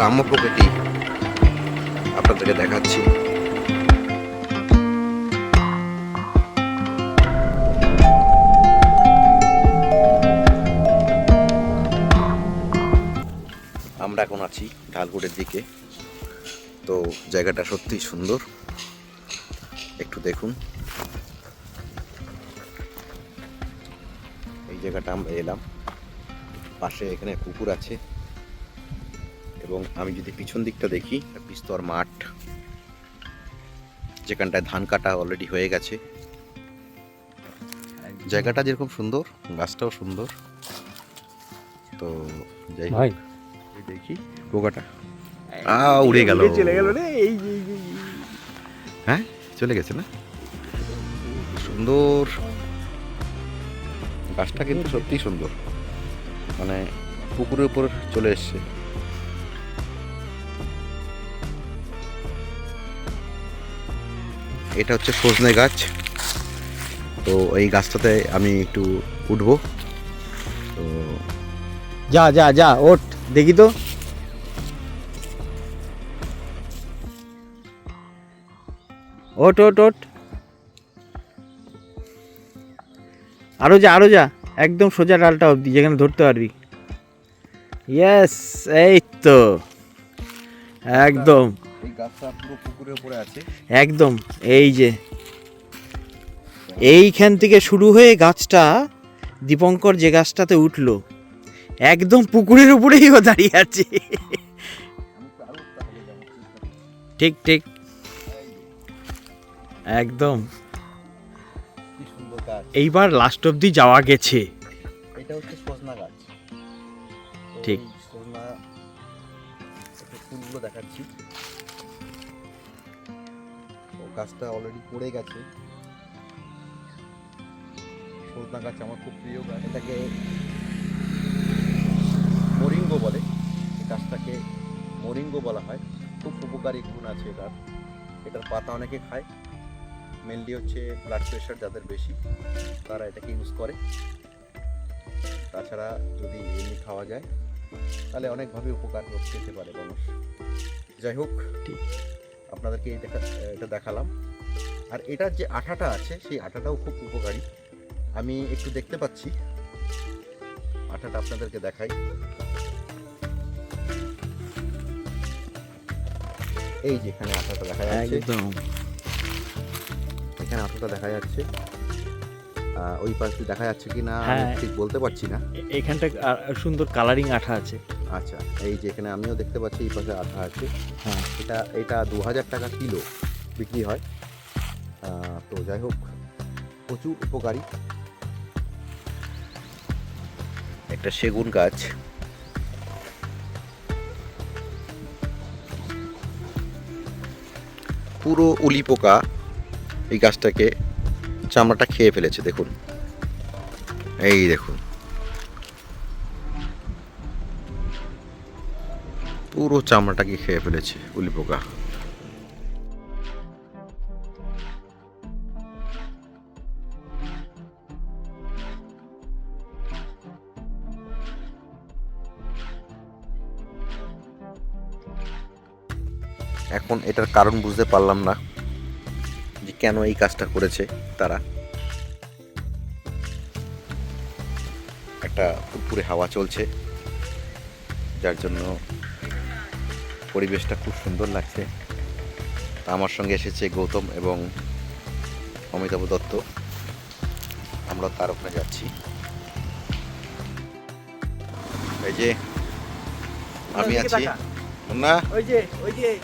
গ্রাম্য প্রকৃতি আপনাদেরকে দেখাচ্ছি। আমরা এখন আছি ঢালগুড়ের দিকে। তো জায়গাটা সত্যিই সুন্দর। একটু দেখুন। এই জায়গাটা আমরা এলাম। পাশে এখানে পুকুর আছে। এবং আমি যদি পিছন দিকটা দেখি বিস্তর মাঠ যেখানটায় ধান কাটা অলরেডি হয়ে গেছে। জায়গাটা যেরকম সুন্দর গাছটাও সুন্দর। তো যাই হোক, ভাই। দেখি পোকাটা। আ উড়ে গেল। চলে গেল রে এই। হ্যাঁ চলে গেছে না? সুন্দর। গাছটা কিন্তু সত্যিই সুন্দর। মানে পুকুরের উপর চলে এসছে। এটা হচ্ছে সজনে গাছ। তো এই গাছটাতে আমি একটু উঠবো। তো যা যা যা, ওঠ, দেখি তো। ওট ওট ওট আরও যা আরও যা, একদম সোজা ডালটা অবধি, যেখানে ধরতে পারবি। ইয়েস এই তো। একদম। এই গাছটা পুরো পুকুরের উপরে আছে। একদম এই যে। এইখান থেকে শুরু হয়ে গাছটা দীপঙ্কর যে গাছটাতে উঠল একদম পুকুরের উপরেই ও দাঁড়িয়ে আছে। ঠিক ঠিক। একদম। এইবার লাস্ট অবধি যাওয়া গেছে। এটা হচ্ছে সজনা গাছ। ঠিক। সজনা ফুলগুলো দেখাচ্ছি। গাছটা অলরেডি পড়ে গেছে। সজনা গাছ আমার খুব প্রিয় গাছ। এটাকে মরিঙ্গো বলে। এই গাছটাকে মরিঙ্গো বলা হয়। খুব উপকারী গুণ আছে এটার। এটার পাতা অনেকে খায়। মেনলি হচ্ছে ব্লাড প্রেশার যাদের বেশি, তারা এটাকে ইউজ করে। তাছাড়া যদি এমনি খাওয়া যায়, তাহলে অনেকভাবে উপকার পেতে পারে মানুষ। যাই হোক। আপনাদেরকে এই দেখা এটা দেখালাম। আর এটার যে আঠাটা আছে সেই আঠাটাও খুব উপকারী। আমি একটু দেখতে পাচ্ছি। আঠাটা আপনাদেরকে দেখাই। এই যে এখানে আঠাটা দেখা যাচ্ছে। একদম। এখানে আঠাটা দেখা যাচ্ছে। ওই পাশে দেখা যাচ্ছে কি না হ্যাঁ। ঠিক বলতে পারছি না। এখানটা সুন্দর কালারিং আঠা আছে। আচ্ছা এই যে এখানে আমিও দেখতে পাচ্ছি এই পাশে আঠা আছে। হ্যাঁ। এটা এটা দু হাজার টাকা কিলো বিক্রি হয়। তো যাই হোক প্রচুর উপকারী। একটা সেগুন গাছ। পুরো উলি পোকা এই গাছটাকে চামড়াটা খেয়ে ফেলেছে দেখুন। এই দেখুন। পুরো চামড়াটাকে খেয়ে ফেলেছে উলি পোকা। এখন এটার কারণ বুঝতে পারলাম না যে কেন এই কাজটা করেছে তারা। একটা পুরপুরে হাওয়া চলছে, যার জন্য পরিবেশটা খুব সুন্দর লাগছে। আমার সঙ্গে এসেছে গৌতম এবং অমিতাভ দত্ত। আমরা তার ওখানে যাচ্ছি। এই যে আমি আছি। না? ওই যে ওই যে।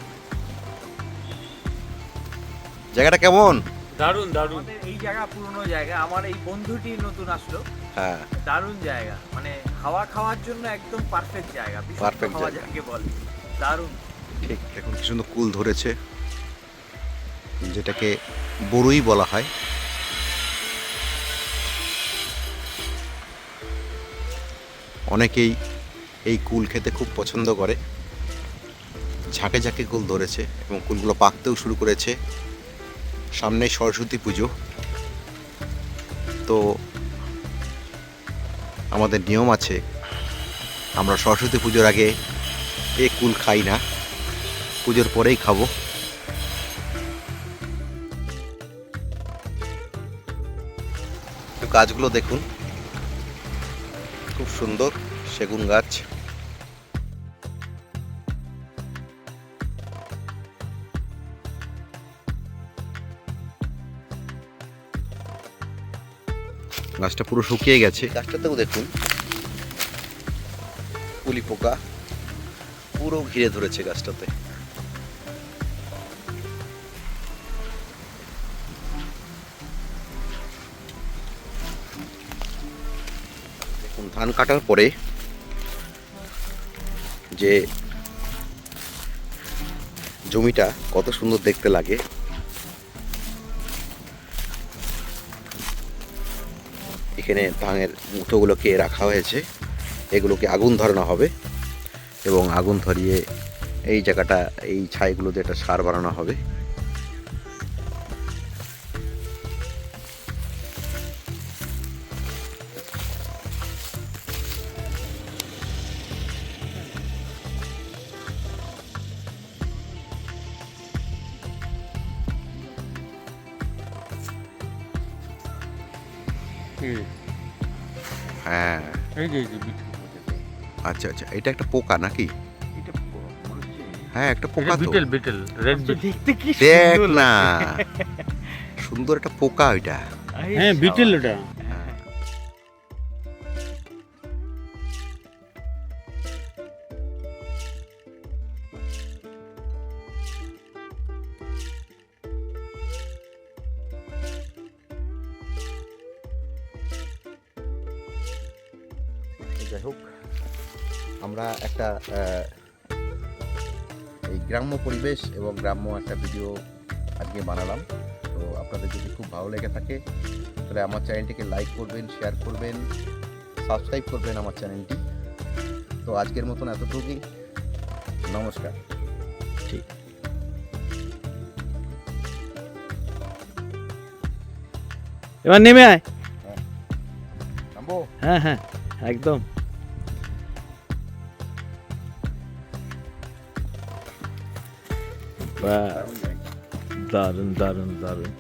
জায়গাটা কেমন? দারুণ দারুণ এই জায়গা পুরনো জায়গা। আমার এই বন্ধুটি নতুন আসলো। হ্যাঁ। দারুণ জায়গা। মানে হাওয়া খাওয়ার জন্য একদম পারফেক্ট জায়গা। Perfect জায়গা। যাকে বলে। দারুণ। ঠিক, এখন কি সুন্দর কুল ধরেছে, যেটাকে বড়ই বলা হয়। অনেকেই এই কুল খেতে খুব পছন্দ করে। ঝাঁকে ঝাঁকে কুল ধরেছে এবং কুলগুলো পাকতেও শুরু করেছে। সামনে সরস্বতী পুজো। তো আমাদের নিয়ম আছে, আমরা সরস্বতী পুজোর আগে এ কুল খাই না। পুজোর পরেই খাব। গাছগুলো দেখুন। খুব সুন্দর সেগুন গাছ। গাছটা পুরো শুকিয়ে গেছে। গাছটাতেও দেখুন। কুলি পোকা। পুরো ঘিরে ধরেছে গাছটাতে। ধান কাটার পরে যে জমিটা কত সুন্দর দেখতে লাগে, এখানে ধানের মুঠোগুলোকে রাখা হয়েছে। এগুলোকে আগুন ধরানো হবে এবং আগুন ধরিয়ে এই জায়গাটা, এই ছাইগুলোতে একটা সার বানানো হবে। হ্যাঁ। এই যে এই যে বিটল আচ্ছা আচ্ছা এটা একটা পোকা নাকি? হ্যাঁ একটা পোকা তো। Beetle beetle red beetle. দেখতে কি দেখ না। সুন্দর একটা পোকা ওইটা। হ্যাঁ বিটেল ওটা। যাই হোক আমরা একটা এই গ্রাম্য পরিবেশ এবং গ্রাম্য একটা ভিডিও আজকে বানালাম। তো আপনাদের যদি খুব ভালো লেগে থাকে তাহলে আমার চ্যানেলটিকে লাইক করবেন শেয়ার করবেন সাবস্ক্রাইব করবেন আমার চ্যানেলটি। তো আজকের মতন এতটুকুই। নমস্কার। ঠিক। এবার নেমে আয়। হ্যাঁ হ্যাঁ। একদম। বাহ দারুণ দারুণ দারুণ